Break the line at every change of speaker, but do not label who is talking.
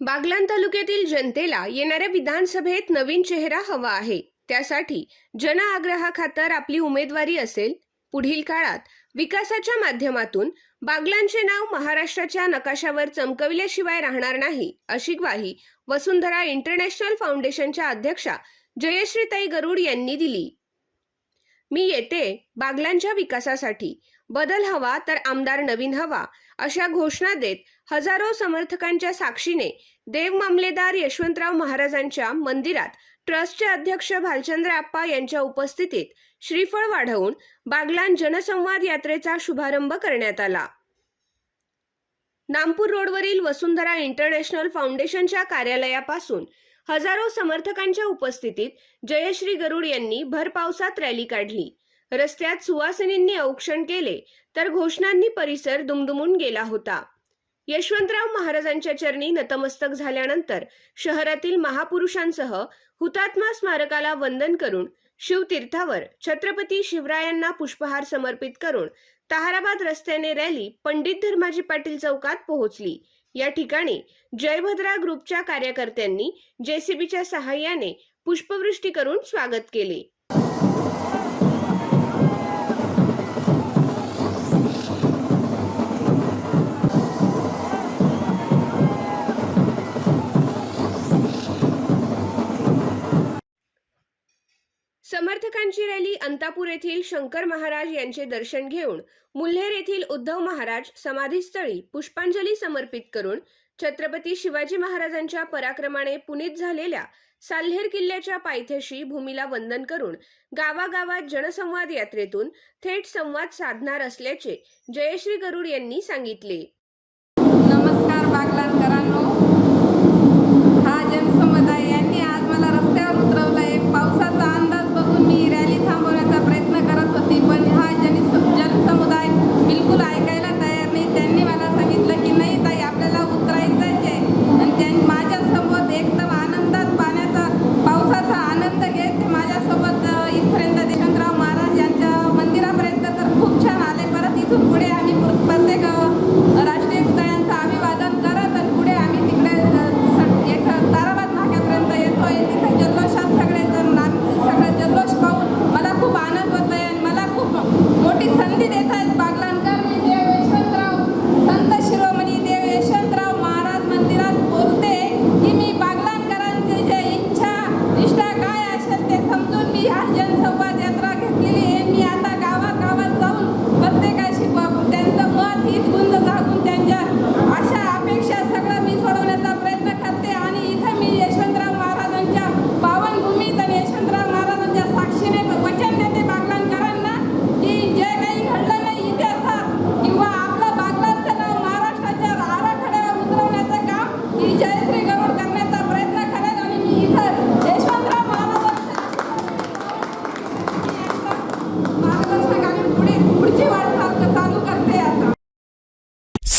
बागलान तालुक्यातील जनतेला येणाऱ्या विधानसभेत नवीन चेहरा हवा आहे. त्यासाठी जन आग्रहाखातर आपली उमेदवारी असेल. पुढील काळात विकासाच्या माध्यमातून बागलांचे नाव महाराष्ट्राच्या नकाशावर चमकविल्याशिवाय राहणार नाही अशी ग्वाही वसुंधरा इंटरनॅशनल फाउंडेशनच्या अध्यक्षा जयश्रीताई गरुड यांनी दिली. मी येते बागलांच्या विकासासाठी. बदल हवा तर आमदार नवीन हवा अशा घोषणा देत हजारो समर्थकांच्या साक्षीने देव मामलेदार यशवंतराव महाराजांच्या मंदिरात ट्रस्टचे अध्यक्ष भालचंद्र आप्पा यांच्या उपस्थितीत श्रीफळ वाढवून बागलान जनसंवाद यात्रेचा शुभारंभ करण्यात आला. नामपूर रोडवरील वसुंधरा इंटरनॅशनल फाउंडेशनच्या कार्यालयापासून हजारो समर्थकांच्या उपस्थितीत जयश्री गरुड यांनी भर पावसात रॅली काढली. रस्त्यात सुवासिनींनी औक्षण केले तर घोषणांनी परिसर दुमदुमून गेला होता. यशवंतराव महाराजांच्या चरणी नतमस्तक झाल्यानंतर शहरातील महापुरुषांसह हुतात्मा स्मारकाला वंदन करून शिवतीर्थावर छत्रपती शिवरायांना पुष्पहार समर्पित करून ताहाराबाद रस्त्याने रॅली पंडित धर्माजी पाटील चौकात पोहोचली. या ठिकाणी जयभद्रा ग्रुपच्या कार्यकर्त्यांनी जेसीबीच्या सहाय्याने पुष्पवृष्टी करून स्वागत केले. समर्थकांची रॅली अंतापूर येथील शंकर महाराज यांचे दर्शन घेऊन मुल्हेर येथील उद्धव महाराज समाधीस्थळी पुष्पांजली समर्पित करून छत्रपती शिवाजी महाराजांच्या पराक्रमाने पुनीत झालेल्या साल्हेर किल्ल्याच्या पायथ्याशी भूमीला वंदन करून गावागावात जनसंवाद यात्रेतून थेट संवाद साधणार असल्याचे जयश्री गरुड यांनी सांगितले.
नमस्कार